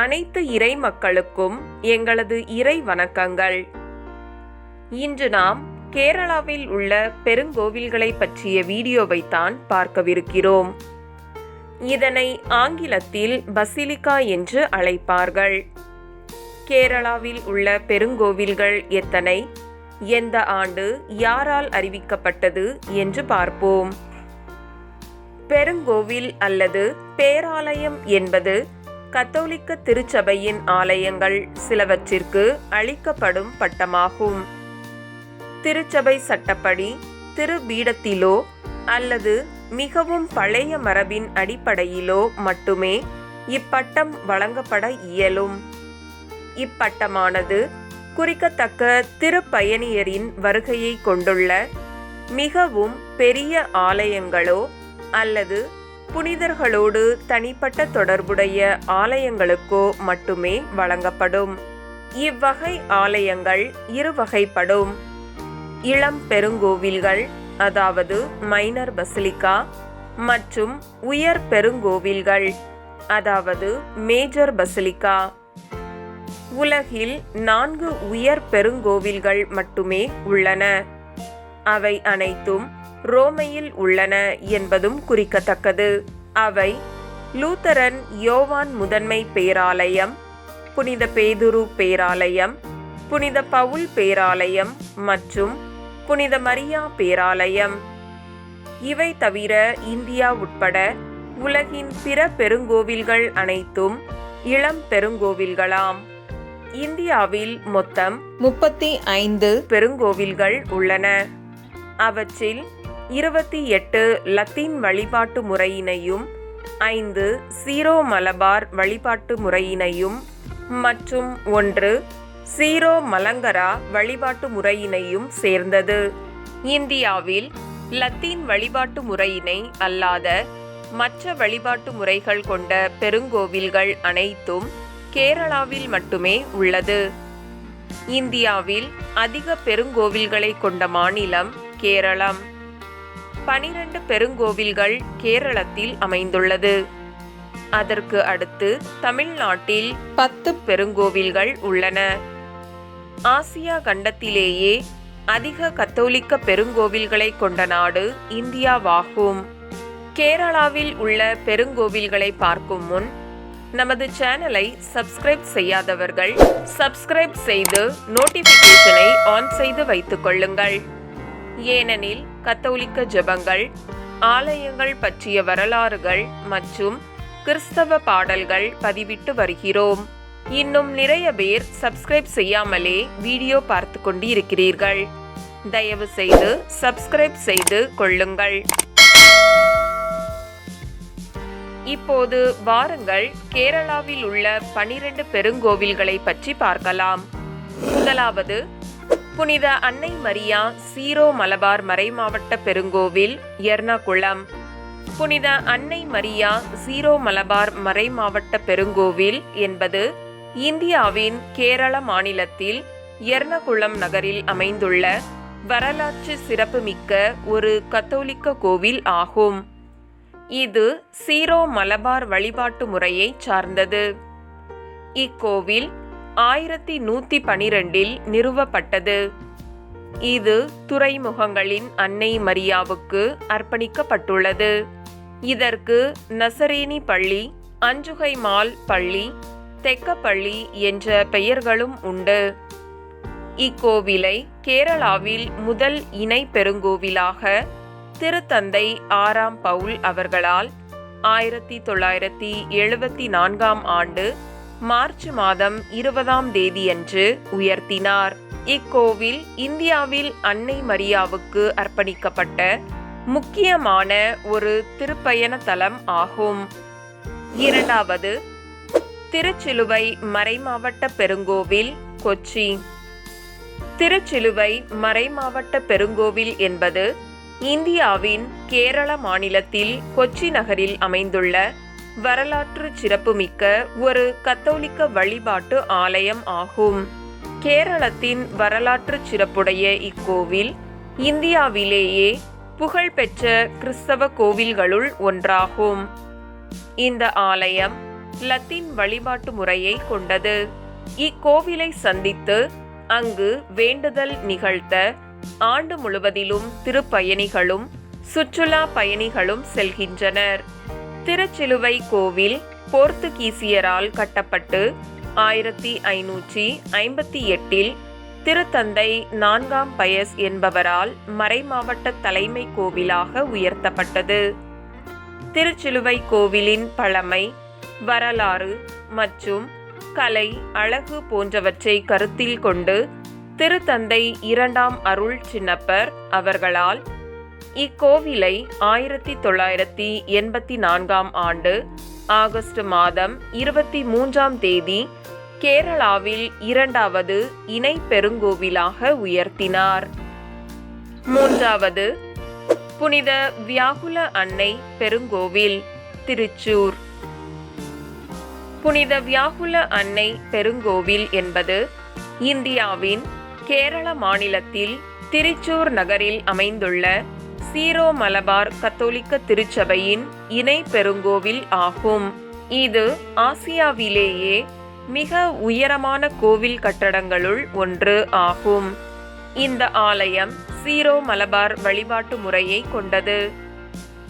அனைத்து இறை மக்களுக்கும் எங்களது இறை வணக்கங்கள். இன்று நாம் கேரளாவில் உள்ள பெருங்கோவில்களை பற்றிய வீடியோவை தான் பார்க்கவிருக்கிறோம். இதனை ஆங்கிலத்தில் பசிலிகா என்று அழைப்பார்கள். கேரளாவில் உள்ள பெருங்கோவில்கள் எத்தனை? எந்த ஆண்டு யாரால் அறிவிக்கப்பட்டது என்று பார்ப்போம். பெருங்கோவில் அல்லது பேராலயம் என்பது கத்தோலிக்க திருச்சபையின் ஆலயங்கள் சிலவற்றிற்கு அளிக்கப்படும் பட்டமாகும். திருச்சபை சட்டப்படி திருபீடத்திலோ அல்லது மிகவும் பழைய மரபின் அடிப்படையிலோ மட்டுமே இப்பட்டம் வழங்கப்பட இயலும். இப்பட்டமானது குறிக்கத்தக்க திருப்பயணியரின் வருகையை கொண்டுள்ள மிகவும் பெரிய ஆலயங்களோ அல்லது புனிதர்களோடு தனிப்பட்ட தொடர்புடைய ஆலயங்களுக்கோ மட்டுமே வழங்கப்படும். இவ்வகை ஆலயங்கள் இருவகைப்படும். இளம் பெருங்கோவில்கள் அதாவது மைனர் பசிலிக்கா மற்றும் உயர் பெருங்கோவில்கள் அதாவது மேஜர் பசிலிக்கா. உலகில் நான்கு உயர் பெருங்கோவில்கள் மட்டுமே உள்ளன. அவை அனைத்தும் ரோமையில் உள்ளன என்பதும் குறிக்கத்தக்கது. அவை லூத்தரன் யோவான் முதன்மை பேராலயம் புனித பேதுரு பேராலயம் புனித பவுல் பேராலயம் மற்றும் புனித மரியா பேராலயம். இவை தவிர இந்தியா உட்பட உலகின் பிற பெருங்கோவில்கள் அனைத்தும் இளம் பெருங்கோவில்களாம். இந்தியாவில் மொத்தம் முப்பத்தி ஐந்து பெருங்கோவில்கள் உள்ளன. அவற்றில் இருபத்தி எட்டு லத்தீன் வழிபாட்டு முறையினையும் ஐந்து சீரோ மலபார் வழிபாட்டு முறையினையும் மற்றும் ஒன்று சீரோ மலங்கரா வழிபாட்டு முறையினையும் சேர்ந்தது. இந்தியாவில் லத்தீன் வழிபாட்டு முறையினை அல்லாத மற்ற வழிபாட்டு முறைகள் கொண்ட பெருங்கோவில்கள் அனைத்தும் கேரளாவில் மட்டுமே உள்ளது. இந்தியாவில் அதிக பெருங்கோவில்களை கொண்ட மாநிலம் கேரளம். பனிரெண்டு பெருங்கோவில்கள் கேரளத்தில் அமைந்துள்ளது. அதற்கு அடுத்து தமிழ்நாட்டில் பத்து பெருங்கோவில்கள் உள்ளன. ஆசியா கண்டத்திலேயே அதிக கத்தோலிக்க பெருங்கோவில்களை கொண்ட நாடு இந்தியாவாகும். கேரளாவில் உள்ள பெருங்கோவில்களை பார்க்கும் முன் நமது சேனலை சப்ஸ்கிரைப் செய்யாதவர்கள் சப்ஸ்கிரைப் செய்து நோட்டிபிகேஷனை ஆன் செய்து வைத்துக் கொள்ளுங்கள். ஏனெனில் கத்தோலிக்க ஜெபங்கள் ஆலயங்கள் பற்றிய வரலாறுகள் மற்றும் கிறிஸ்தவ பாடல்கள் பதிவிட்டு வருகிறோம். இன்னும் நிறைய பேர் சப்ஸ்கிரைப் செய்யாமலே வீடியோ பார்த்து கொண்டு இருக்கிறீர்கள் தயவு செய்து சப்ஸ்கிரைப் செய்து கொள்ளுங்கள். இப்போது வாருங்கள் கேரளாவில் உள்ள பனிரெண்டு பெருங்கோவில்களை பற்றி பார்க்கலாம். முதலாவது புனித அன்னை மரியா சீரோ மலபார் மறைமாவட்ட பெருங்கோவில் எர்ணாகுளம். புனித அன்னை மரியா சீரோ மலபார் மறைமாவட்ட பெருங்கோவில் என்பது இந்தியாவின் கேரள மாநிலத்தில் எர்ணகுளம் நகரில் அமைந்துள்ள வரலாற்று சிறப்புமிக்க ஒரு கத்தோலிக்க கோவில் ஆகும். இது சீரோ மலபார் வழிபாட்டு முறையை சார்ந்தது. இக்கோவில் ஆயிரத்தி நூத்தி பனிரெண்டில் நிறுவப்பட்டது. இது துறைமுகங்களின் அன்னை மரியாவுக்கு அர்ப்பணிக்கப்பட்டுள்ளது. இதற்கு நசரேனி பள்ளி அஞ்சுகை மால் பள்ளி தெக்கப்பள்ளி என்ற பெயர்களும் உண்டு. இக்கோவிலை கேரளாவில் முதல் இணை பெருங்கோவிலாக திருத்தந்தை ஆறாம் பவுல் அவர்களால் ஆயிரத்தி தொள்ளாயிரத்தி எழுபத்தி நான்காம் ஆண்டு மார்ச் மாதம் இருபதாம் தேதியன்று உயர்த்தினார். இக்கோவில் இந்தியாவில் அன்னை மரியாவுக்கு அர்ப்பணிக்கப்பட்ட முக்கியமான ஒரு திருப்பயண தலம் ஆகும். இரண்டாவது திருச்சிலுவை மறைமாவட்ட பெருங்கோவில் கொச்சி. திருச்சிலுவை மறைமாவட்ட பெருங்கோவில் என்பது இந்தியாவின் கேரள மாநிலத்தில் கொச்சி நகரில் அமைந்துள்ள வரலாற்று சிறப்புமிக்க ஒரு கத்தோலிக்க வழிபாட்டு ஆலயம் ஆகும். கேரளத்தின் வரலாற்று சிறப்புடைய இக்கோவில் இந்தியாவிலேயே புகழ்பெற்ற கிறிஸ்தவ கோவில்களுள் ஒன்றாகும். இந்த ஆலயம் லத்தீன் வழிபாட்டு முறையை கொண்டது. இக்கோவிலை சந்தித்து அங்கு வேண்டுதல் நிகழ்த்த ஆண்டு முழுவதிலும் திருப்பயணிகளும் சுற்றுலா பயணிகளும் செல்கின்றனர். திருச்சிலுவை கோவில் போர்த்துகீசியரால் கட்டப்பட்டு ஆயிரத்தி ஐநூற்றி ஐம்பத்தி எட்டில் திருத்தந்தை நான்காம் பயஸ் என்பவரால் மறைமாவட்ட தலைமை கோவிலாக உயர்த்தப்பட்டது. திருச்சிலுவை கோவிலின் பழமை வரலாறு மற்றும் கலை அழகு போன்றவற்றை கருத்தில் கொண்டு திருத்தந்தை இரண்டாம் அருள் சின்னப்பர் அவர்களால் இக்கோவிலை ஆயிரத்தி தொள்ளாயிரத்தி எண்பத்தி நான்காம் ஆண்டு ஆகஸ்ட் மாதம் இருபத்தி மூன்றாம் தேதி கேரளாவில் இரண்டாவது இணை பெருங்கோவிலாக உயர்த்தினார். மூன்றாவது புனித வியாகுல அன்னை பெருங்கோவில் திருச்சூர். புனித வியாகுல அன்னை பெருங்கோவில் என்பது இந்தியாவின் கேரள மாநிலத்தில் திருச்சூர் நகரில் அமைந்துள்ள சீரோ மலபார் கத்தோலிக்க திருச்சபையின் இணை பெருங்கோவில் ஆகும். இது ஆசியாவிலேயே மிக உயரமான கோவில் கட்டடங்களுள் ஒன்று ஆகும். இந்த ஆலயம் சீரோ மலபார் வழிபாட்டு முறையை கொண்டது.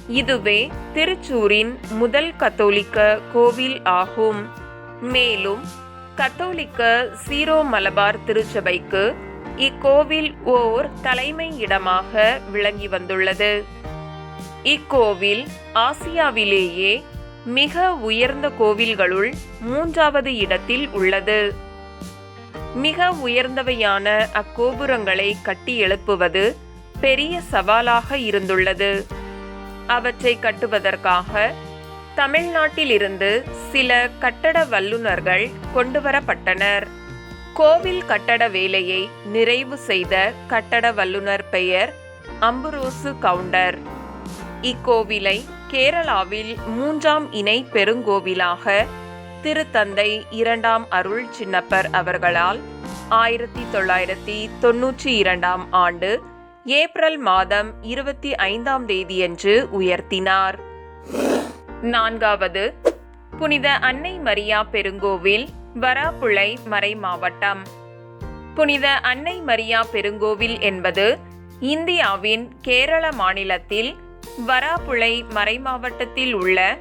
இதுவே திருச்சூரின் முதல் கத்தோலிக்க கோவில் ஆகும். மேலும் கத்தோலிக்க சீரோ மலபார் திருச்சபைக்கு இக்கோவில் ஓர் தலைமை இடமாக விளங்கி வந்துள்ளது. இக்கோவில் ஆசியாவிலேயே மிக உயர்ந்த கோவில்களுள் மூன்றாவது இடத்தில் உள்ளது. மிக உயர்ந்தவையான அக்கோபுரங்களை கட்டி எழுப்புவது பெரிய சவாலாக இருந்துள்ளது. அவற்றை கட்டுவதற்காக தமிழ்நாட்டிலிருந்து சில கட்டட வல்லுநர்கள் கொண்டுவரப்பட்டனர். கோவில் கட்டட வேலையை நிறைவு செய்த கட்டட வல்லுநர் பெயர் அம்புரோசு கவுண்டர். இக்கோவிலை கேரளாவில் மூன்றாம் இணை பெருங்கோவிலாக திருத்தந்தை இரண்டாம் அருள் சின்னப்பர் அவர்களால் ஆயிரத்தி தொள்ளாயிரத்தி தொன்னூற்றி இரண்டாம் ஆண்டு ஏப்ரல் மாதம் இருபத்தி ஐந்தாம் தேதியன்று உயர்த்தினார். நான்காவது புனித அன்னை மரியா பெருங்கோவில் வராப்புழை மறை மாவட்டம். புனித அன்னை மரியா பெருங்கோவில் என்பது இந்தியாவின் கேரள மாநிலத்தில் வராப்புழை மறைமாவட்டத்தில் உள்ள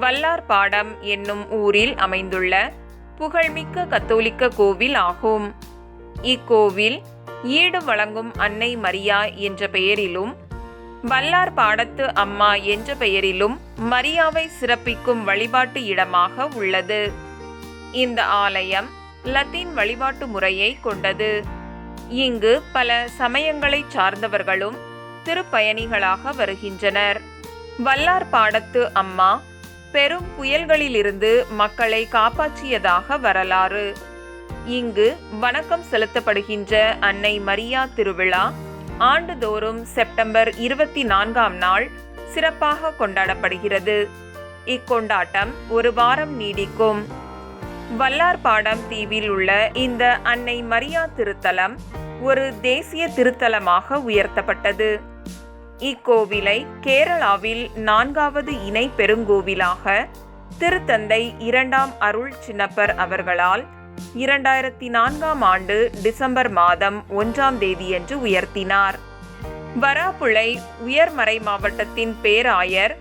வல்லார்பாடம் என்னும் ஊரில் அமைந்துள்ள புகழ்மிக்க கத்தோலிக்க கோவில் ஆகும். இக்கோவில் ஈடு வழங்கும் அன்னை மரியா என்ற பெயரிலும் வல்லார் பாடத்து அம்மா என்ற பெயரிலும் மரியாவை சிறப்பிக்கும் வழிபாட்டு இடமாக உள்ளது. இந்த ஆலயம் லத்தீன் வழிபாட்டு முறையை கொண்டது. இங்கு பல சமயங்களை சார்ந்தவர்களும் திருப்பயணிகளாக வருகின்றனர். வல்லார் பாடத்து அம்மா பெரும் புயல்களிலிருந்து மக்களை காப்பாற்றியதாக வரலாறு. இங்கு வணக்கம் செலுத்தப்படுகின்ற அன்னை மரியா திருவிழா ஆண்டுதோறும் செப்டம்பர் இருபத்தி நான்காம் நாள் சிறப்பாக கொண்டாடப்படுகிறது. இக்கொண்டாட்டம் ஒரு வாரம் நீடிக்கும். வல்லார்பாடம் தீவில் உள்ள இந்த அன்னை மரியா திருத்தலம் ஒரு தேசிய திருத்தலமாக உயர்த்தப்பட்டது. இக்கோவிலை கேரளாவில் நான்காவது இணை பெருங்கோவிலாக திருத்தந்தை இரண்டாம் அருள் சின்னப்பர் அவர்களால் இரண்டாயிரத்தி நான்காம் ஆண்டு டிசம்பர் மாதம் ஒன்றாம் தேதியன்று உயர்த்தினார். வராப்புழை உயர்மறை மாவட்டத்தின் பேராயர்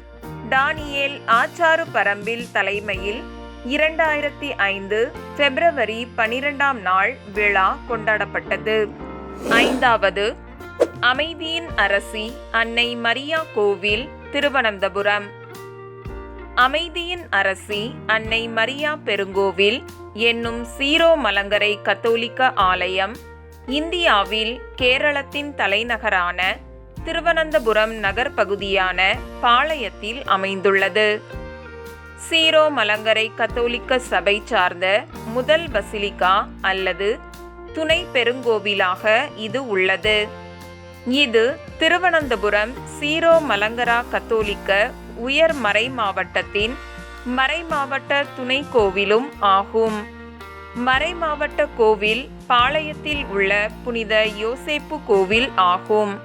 டானியேல் ஆச்சாறு பரம்பில் தலைமையில் இரண்டாயிரத்தி ஐந்து பிப்ரவரி பனிரெண்டாம் நாள் விழா கொண்டாடப்பட்டது. ஐந்தாவது அமைதியின் அரசி அன்னை மரியா கோவில் திருவனந்தபுரம். அமைதியின் அரசி அன்னை மரியா பெருங்கோவில் என்னும் சீரோ மலங்கரை கத்தோலிக்க ஆலயம் இந்தியாவில் கேரளத்தின் தலைநகரான திருவனந்தபுரம் நகர் பகுதியான பாளையத்தில் அமைந்துள்ளது. சீரோ மலங்கரை கத்தோலிக்க சபை சார்ந்த முதல் பசிலிக்கா அல்லது துணை பெருங்கோவிலாக இது உள்ளது. இது திருவனந்தபுரம் சீரோ மலங்கரா கத்தோலிக்க உயர் மறை மாவட்டத்தின் மறைமாவட்ட துணை கோவிலும் ஆகும். மறைமாவட்ட கோவில் பாளையத்தில் உள்ள புனித யோசேப்பு கோவில் ஆகும்.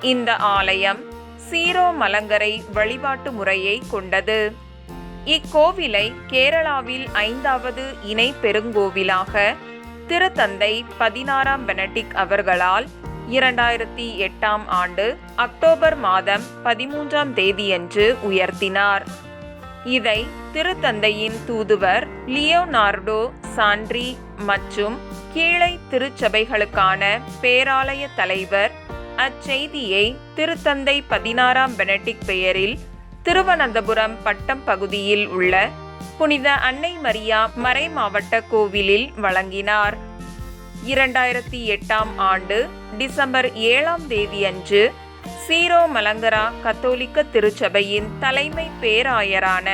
இந்த ஆலயம் சீரோ மலங்கரை வழிபாட்டு முறையை கொண்டது. இக்கோவிலை கேரளாவில் ஐந்தாவது இணை பெருங்கோவிலாக திருத்தந்தை பதினாறாம் பெனடிக் அவர்களால் இரண்டாயிரத்தி எட்டாம் ஆண்டு அக்டோபர் மாதம் பதிமூன்றாம் தேதியன்று உயர்த்தினார். இதை திருத்தந்தையின் தூதுவர் லியோனார்டோ சாண்ட்ரி மற்றும் கீழை திருச்சபைகளுக்கான பேராலய தலைவர் அச்செய்தியை திருத்தந்தை பதினாறாம் பெனடிக் பெயரில் திருவனந்தபுரம் பட்டம் பகுதியில் உள்ள புனித அன்னை மரியா மறை மாவட்ட கோவிலில் வழங்கினார். இரண்டாயிரத்தி எட்டாம் ஆண்டு டிசம்பர் ஏழாம் தேதியன்று சீரோ மலங்கரா கத்தோலிக்க திருச்சபையின் தலைமை பேராயரான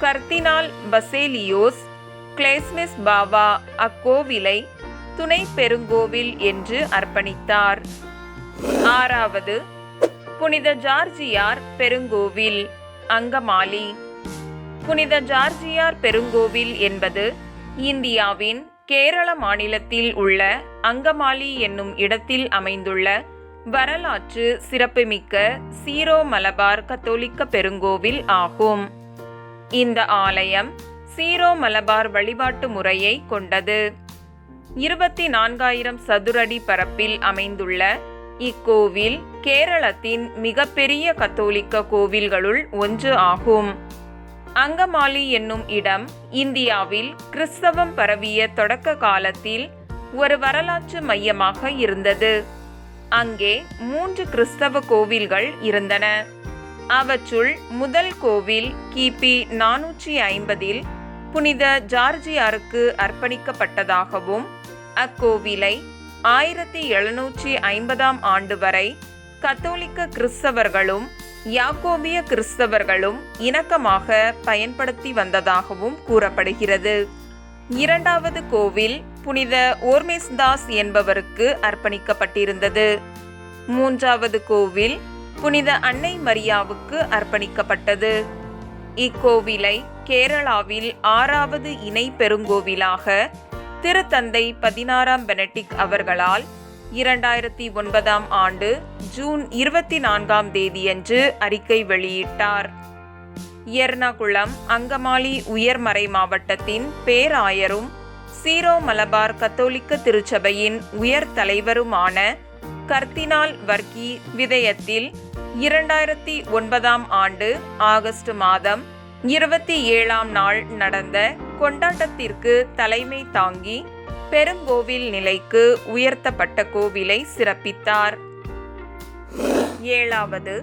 கர்தினால் பசேலியோஸ் கிளேஸ்மிஸ் பாவா அக்கோவிலை துணை பெருங்கோவில் என்று அர்ப்பணித்தார். ஆறாவது புனித ஜார்ஜியார் பெருங்கோவில் அங்கமாலி. புனித ஜார்ஜியார் பெருங்கோவில் என்பது இந்தியாவின் கேரள மாநிலத்தில் உள்ள அங்கமாலி என்னும் இடத்தில் அமைந்துள்ள வரலாற்று சிறப்புமிக்க சீரோ மலபார் கத்தோலிக்க பெருங்கோவில் ஆகும். இந்த ஆலயம் சீரோ மலபார் வழிபாட்டு முறையை கொண்டது. இருபத்தி நான்காயிரம் சதுரடி பரப்பில் அமைந்துள்ள இக்கோவில் கேரளத்தின் மிகப்பெரிய கத்தோலிக்க கோவில்களுள் ஒன்று ஆகும். அங்கமாலி என்னும் இடம் இந்தியாவில் கிறிஸ்தவம் பரவிய தொடக்க காலத்தில் ஒரு வரலாற்று மையமாக இருந்தது. அங்கே மூன்று கிறிஸ்தவ கோவில்கள் இருந்தன. அவற்றுள் முதல் கோவில் கிபி நானூற்றி ஐம்பதில் புனித ஜார்ஜியாருக்கு அர்ப்பணிக்கப்பட்டதாகவும் அக்கோவிலை ஆயிரத்தி எழுநூற்றி ஐம்பதாம் ஆண்டு வரை கத்தோலிக்க கிறிஸ்தவர்களும் யாக்கோபிய கிறிஸ்தவர்களும் இணக்கமாக பயன்படுத்தி வந்ததாகவும் கூறப்படுகிறது. இரண்டாவது கோவில் புனித ஓர்மேஸ்தாஸ் என்பவருக்கு அர்ப்பணிக்கப்பட்டிருந்தது. மூன்றாவது கோவில் புனித அன்னை மரியாவுக்கு அர்ப்பணிக்கப்பட்டது. இக்கோவிலை கேரளாவில் ஆறாவது இணை பெருங்கோவிலாக திருத்தந்தை பதினாறாம் பெனடிக் அவர்களால் இரண்டாயிரத்தி ஒன்பதாம் ஆண்டு ஜூன் இருபத்தி நான்காம் தேதியன்று அறிக்கை வெளியிட்டார். எர்ணாகுளம் அங்கமாலி உயர்மறை மாவட்டத்தின் பேராயரும் சீரோ மலபார் கத்தோலிக்க திருச்சபையின் உயர் தலைவருமான கர்தினால் வர்க்கி விதயத்தில் இரண்டாயிரத்தி ஒன்பதாம் ஆண்டு ஆகஸ்ட் மாதம் இருபத்தி ஏழாம் நாள் நடந்த கொண்டாட்டத்திற்கு தலைமை தாங்கி பெருங்கோவில் நிலைக்கு உயர்த்தப்பட்ட கோவிலை சிறப்பித்தார். ஏழாவது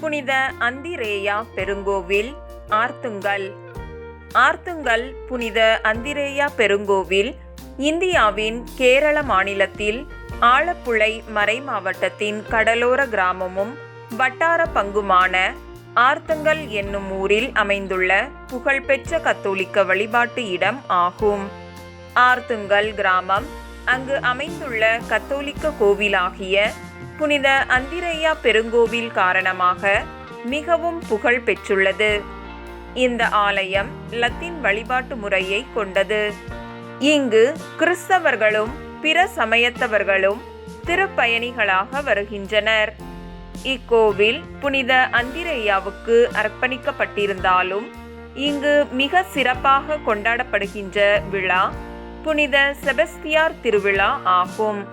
புனித அந்திரேயா பெருங்கோவில் ஆர்த்துங்கல். ஆர்த்துங்கல் புனித அந்திரேயா பெருங்கோவில் இந்தியாவின் கேரள மாநிலத்தில் ஆலப்புழை மறை மாவட்டத்தின் கடலோர கிராமமும் வட்டார பங்குமான ஆர்த்தங்கல் என்னும் ஊரில் அமைந்துள்ள புகழ்பெற்ற கத்தோலிக்க வழிபாட்டு இடம் ஆகும். ஆர்த்துங்கல் கிராமம் அங்கு அமைந்துள்ள கத்தோலிக்க கோவிலாகிய புனித அந்திரையா பெருங்கோவில் காரணமாக மிகவும் புகழ் பெற்றுள்ளது. இந்த ஆலயம் லத்தீன் வழிபாட்டு முறையை கொண்டது. இங்கு கிறிஸ்தவர்களும் பிற சமயத்தவர்களும் திருப்பயணிகளாக வருகின்றனர். இக்கோவில் புனித அந்திரேயாவுக்கு அர்ப்பணிக்கப்பட்டிருந்தாலும் இங்கு மிக சிறப்பாக கொண்டாடப்படுகின்ற விழா புனித செபஸ்தியார் திருவிழா ஆகும்.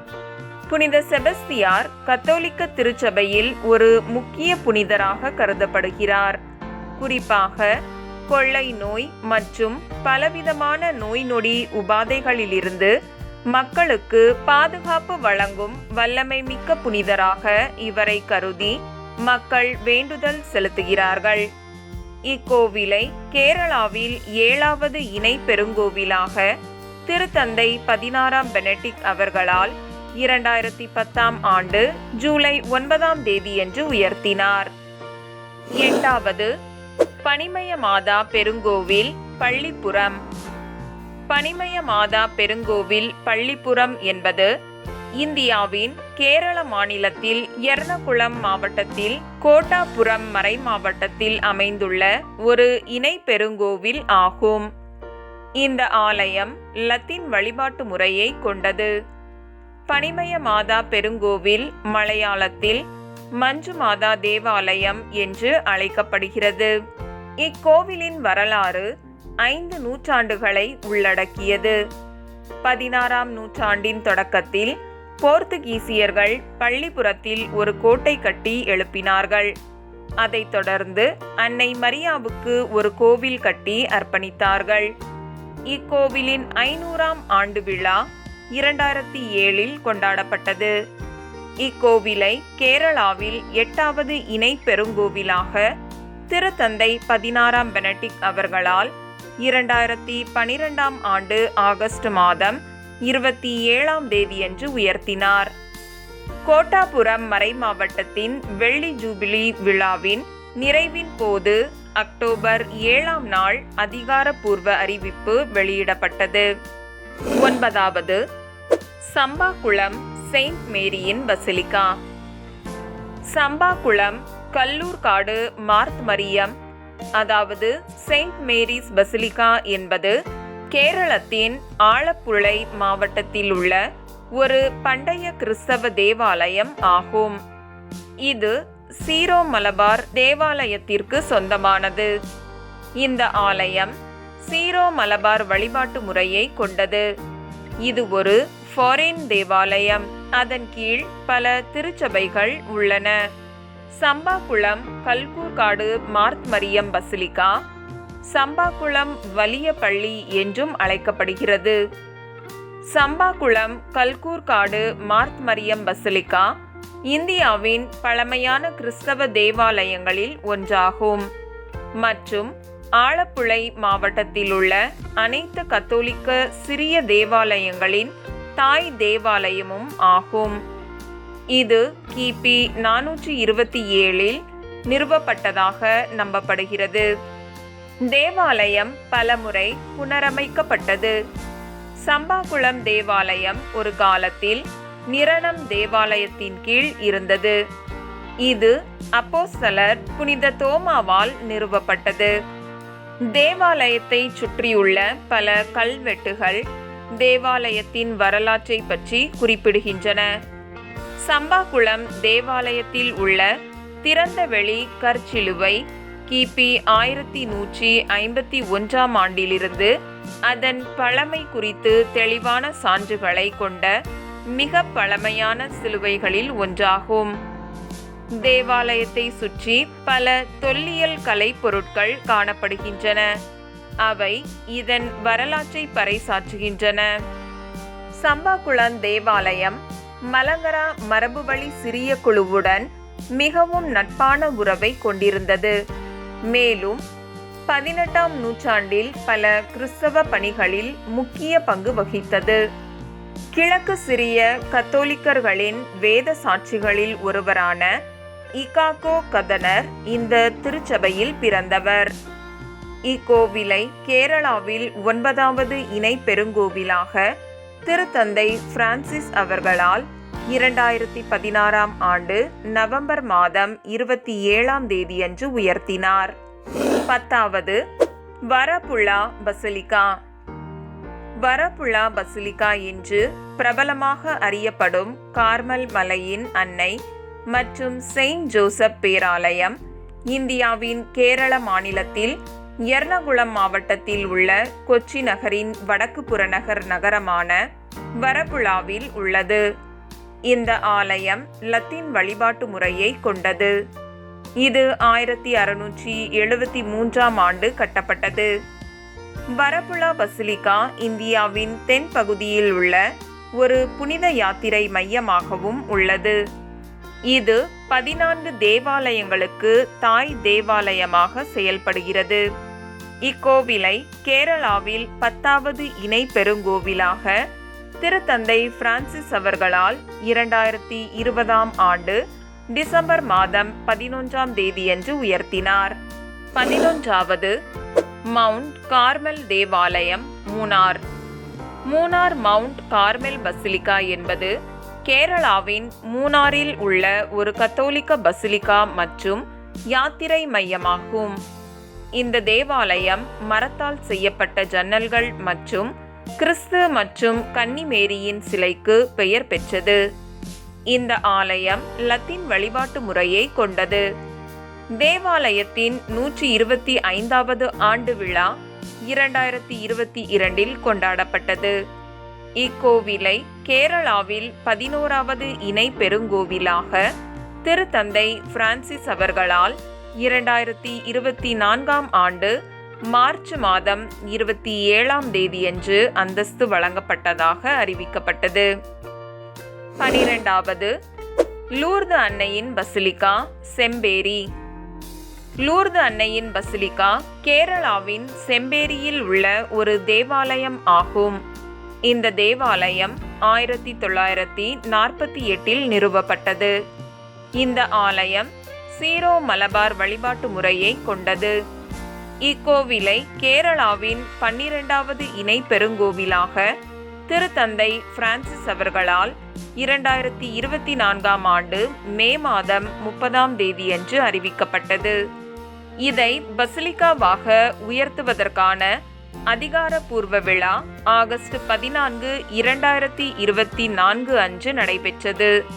புனித செபஸ்தியார் கத்தோலிக்க திருச்சபையில் ஒரு முக்கிய புனிதராக கருதப்படுகிறார். குறிப்பாக கொள்ளை நோய் மற்றும் பலவிதமான நோய் நொடி உபாதைகளிலிருந்து மக்களுக்கு பாதுகாப்பு வழங்கும் வல்லமை மிக்க புனிதராக இவரை கருதி மக்கள் வேண்டுதல் செலுத்துகிறார்கள். இக்கோவிலை கேரளாவில் ஏழாவது இணை பெருங்கோவிலாக திருத்தந்தை பதினாறாம் பெனடிக் அவர்களால் இரண்டாயிரத்தி பத்தாம் ஆண்டு ஜூலை ஒன்பதாம் தேதியன்று உயர்த்தினார். எட்டாவது பனிமய மாதா பெருங்கோவில் பள்ளிப்புறம் பனிமய மாதா பெருங்கோவில் பள்ளிப்புறம் என்பது இந்தியாவின் கேரள மாநிலத்தில் எர்ணகுளம் மாவட்டத்தில் கோட்டாபுரம் மறை மாவட்டத்தில் அமைந்துள்ள ஒரு இணை பெருங்கோவில் ஆகும். இந்த ஆலயம் லத்தீன் வழிபாட்டு முறையை கொண்டது. பனிமய மாதா பெருங்கோவில் மலையாளத்தில் மஞ்சு மாதா தேவாலயம் என்று அழைக்கப்படுகிறது. இக்கோவிலின் வரலாறு ஐந்து நூற்றாண்டுகளை உள்ளடக்கியது. பதினாறாம் நூற்றாண்டின் தொடக்கத்தில் போர்த்துகீசியர்கள் பள்ளிபுரத்தில் ஒரு கோட்டை கட்டி எழுப்பினார்கள். அதைத் தொடர்ந்து அன்னை மரியாவுக்கு ஒரு கோவில் கட்டி அர்ப்பணித்தார்கள். இக்கோவிலின் ஐநூறாம் ஆண்டு விழா இரண்டாயிரத்தி ஏழில் கொண்டாடப்பட்டது. இக்கோவிலை கேரளாவில் எட்டாவது இணை பெருங்கோவிலாக திருத்தந்தை பதினாறாம் பெனடிக் அவர்களால் இரண்டாயிரத்தி பனிரெண்டாம் ஆண்டு ஆகஸ்ட் மாதம் இருபத்தி ஏழாம் தேதியன்று உயர்த்தினார். கோட்டாபுரம் மறைமாவட்டத்தின் வெள்ளி ஜூபிலி விழாவின் நிறைவின் போது அக்டோபர் ஏழாம் நாள் அதிகாரப்பூர்வ அறிவிப்பு வெளியிடப்பட்டது. ஒன்பதாவது சம்பாக்குளம் செயின்ட் மேரியின் பசிலிக்கா. சம்பாக்குளம் கல்லூர்காடு மார்த் மரியம் அதாவது செயின்ட் மேரிஸ் பசிலிகா என்பது கேரளத்தின் ஆலப்புழை மாவட்டத்தில் உள்ள ஒரு பண்டைய கிறிஸ்தவ தேவாலயம் ஆகும். இது சீரோ மலபார் தேவாலயத்திற்கு சொந்தமானது. இந்த ஆலயம் சீரோ மலபார் வழிபாட்டு முறையை கொண்டது. இது ஒரு ஃபாரின் தேவாலயம். அதன் கீழ் பல திருச்சபைகள் உள்ளன. சம்பாக்குளம் கல்கூர்காடு மார்த் மரியம் பசிலிகா சம்பாக்குளம் வலிய பள்ளி என்றும் அழைக்கப்படுகிறது. சம்பாக்குளம் கல்கூர்காடு மார்த் மரியம் பசிலிகா இந்தியாவின் பழமையான கிறிஸ்தவ தேவாலயங்களில் ஒன்றாகும். மற்றும் ஆலப்புழை மாவட்டத்தில் உள்ள அனைத்து கத்தோலிக்க சிறிய தேவாலயங்களின் தாய் தேவாலயமும் ஆகும். இது கிபி நானூற்றி இருபத்தி ஏழில் நிறுவப்பட்டதாக நம்பப்படுகிறது. தேவாலயம் பலமுறை புனரமைக்கப்பட்டது. சம்பாகுளம் தேவாலயம் ஒரு காலத்தில் நிரணம் தேவாலயத்தின் கீழ் இருந்தது. இது அப்போஸ்தலர் புனித தோமாவால் நிறுவப்பட்டது. தேவாலயத்தை சுற்றியுள்ள பல கல்வெட்டுகள் தேவாலயத்தின் வரலாற்றை பற்றி குறிப்பிடுகின்றன. சம்பாகுளம் தேவாலயத்தில் உள்ள திறந்தவெளி கற்சிலுவை கிபி ஆயிரத்தி நூற்றி ஐம்பத்தி ஒன்றாம் ஆண்டிலிருந்து அதன் பழமை குறித்து தெளிவான சான்றுகளை கொண்ட மிக பழமையான சிலுவைகளில் ஒன்றாகும். தேவாலயத்தை சுற்றி பல தொல்லியல் கலை பொருட்கள் காணப்படுகின்றன. அவை இதன் வரலாற்றை பறைசாற்றுகின்றன. சம்பாகுளம் தேவாலயம் மலங்கரா மரபுவழி சிறிய குழுவுடன் மிகவும் நட்பான உறவை கொண்டிருந்தது. மேலும் பதினெட்டாம் நூற்றாண்டில் பல கிறிஸ்தவ பணிகளில் முக்கிய பங்கு வகித்தது. கிழக்கு சிறிய கத்தோலிக்கர்களின் வேத சாட்சிகளில் ஒருவரான இகாகோ கதனர் இந்த திருச்சபையில் பிறந்தவர். இக்கோவிலை கேரளாவில் ஒன்பதாவது இணை பெருங்கோவிலாக திருத்தந்தை பிரான்சிஸ் அவர்களால் இரண்டாயிரத்தி பதினாறாம் ஆண்டு நவம்பர் மாதம் இருபத்தி ஏழாம் தேதியன்று உயர்த்தினார். பத்தாவது வரபுல்லா பசிலிகா. வரபுல்லா பசிலிகா என்று பிரபலமாக அறியப்படும் கார்மல் மலையின் அன்னை மற்றும் செயின்ட் ஜோசப் பேராலயம் இந்தியாவின் கேரள மாநிலத்தில் எர்ணகுளம் மாவட்டத்தில் உள்ள கொச்சி நகரின் வடக்கு புறநகர் நகரமான வரபுழாவில் உள்ளது. இந்த ஆலயம் லத்தீன் வழிபாட்டு முறையை கொண்டது. இது ஆயிரத்தி அறுநூற்றி எழுபத்தி மூன்றாம் ஆண்டு கட்டப்பட்டது. வரபுழா பசிலிகா இந்தியாவின் தென் பகுதியில் உள்ள ஒரு புனித யாத்திரை மையமாகவும் உள்ளது. இது பதினான்கு தேவாலயங்களுக்கு தாய் தேவாலயமாக செயல்படுகிறது. இக்கோவிலை கேரளாவில் பத்தாவது இணை பெருங்கோவிலாக திருத்தந்தை பிரான்சிஸ் அவர்களால் இரண்டாயிரத்தி இருபதாம் ஆண்டு டிசம்பர் மாதம் பதினொன்றாம் தேதியன்று உயர்த்தினார். பதினொன்றாவது மவுண்ட் கார்மெல் தேவாலயம் Munnar. Munnar Mount Carmel basilica என்பது கேரளாவின் மூனாரில் உள்ள ஒரு கத்தோலிக்க பசிலிகா மற்றும் யாத்திரை மையமாகும். இந்த தேவாலயம் மரத்தால் செய்யப்பட்ட ஜன்னல்கள் மற்றும் கிறிஸ்து மற்றும் கன்னிமேரியின் சிலைக்கு பெயர் பெற்றது. இந்த ஆலயம் லத்தீன் வழிபாட்டு முறையை கொண்டது. தேவாலயத்தின் நூற்றி இருபத்தி ஐந்தாவது ஆண்டு விழா இரண்டாயிரத்தி இருபத்தி இரண்டில் கொண்டாடப்பட்டது. இக்கோவிலை கேரளாவில் பதினோராவது இணை பெருங்கோவிலாக திருத்தந்தை பிரான்சிஸ் அவர்களால் இரண்டாயிரத்தி இருபத்தி நான்காம் ஆண்டு மார்ச் மாதம் இருபத்தி ஏழாம் தேதியன்று அந்தஸ்து வழங்கப்பட்டதாக அறிவிக்கப்பட்டது. பனிரெண்டாவது லூர்து அன்னையின் பசிலிகா செம்பேரி. லூர்து அன்னையின் பசிலிகா கேரளாவின் செம்பேரியில் உள்ள ஒரு தேவாலயம் ஆகும். இந்த தேவாலயம் ஆயிரத்தி தொள்ளாயிரத்தி நாற்பத்தி எட்டில் நிறுவப்பட்டது. இந்த ஆலயம் சீரோ மலபார் வழிபாட்டு முறையை கொண்டது. இக்கோவிலை கேரளாவின் பன்னிரெண்டாவது இணை பெருங்கோவிலாக திருத்தந்தை பிரான்சிஸ் அவர்களால் இரண்டாயிரத்தி இருபத்தி நான்காம் ஆண்டு மே மாதம் முப்பதாம் தேதியன்று அறிவிக்கப்பட்டது. இதை பசிலிக்காவாக உயர்த்துவதற்கான அதிகாரப்பூர்வ விழா ஆகஸ்ட் பதினான்கு இரண்டாயிரத்தி இருபத்தி நான்கு அன்று நடைபெற்றது.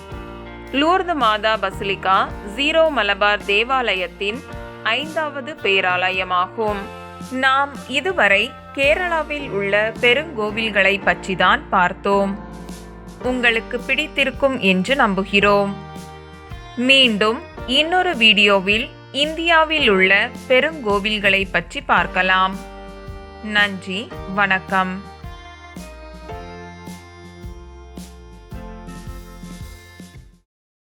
லூர்து மாதா பசிலிகா ஜீரோ மலபார் தேவாலயத்தின் ஐந்தாவது பேராலயமாகும். நாம் இதுவரை கேரளாவில் உள்ள பெருங்கோவில்களை பற்றிதான் பார்த்தோம். உங்களுக்கு பிடித்திருக்கும் என்று நம்புகிறோம். மீண்டும் இன்னொரு வீடியோவில் இந்தியாவில் உள்ள பெருங்கோவில்களை பற்றி பார்க்கலாம். நன்றி வணக்கம்.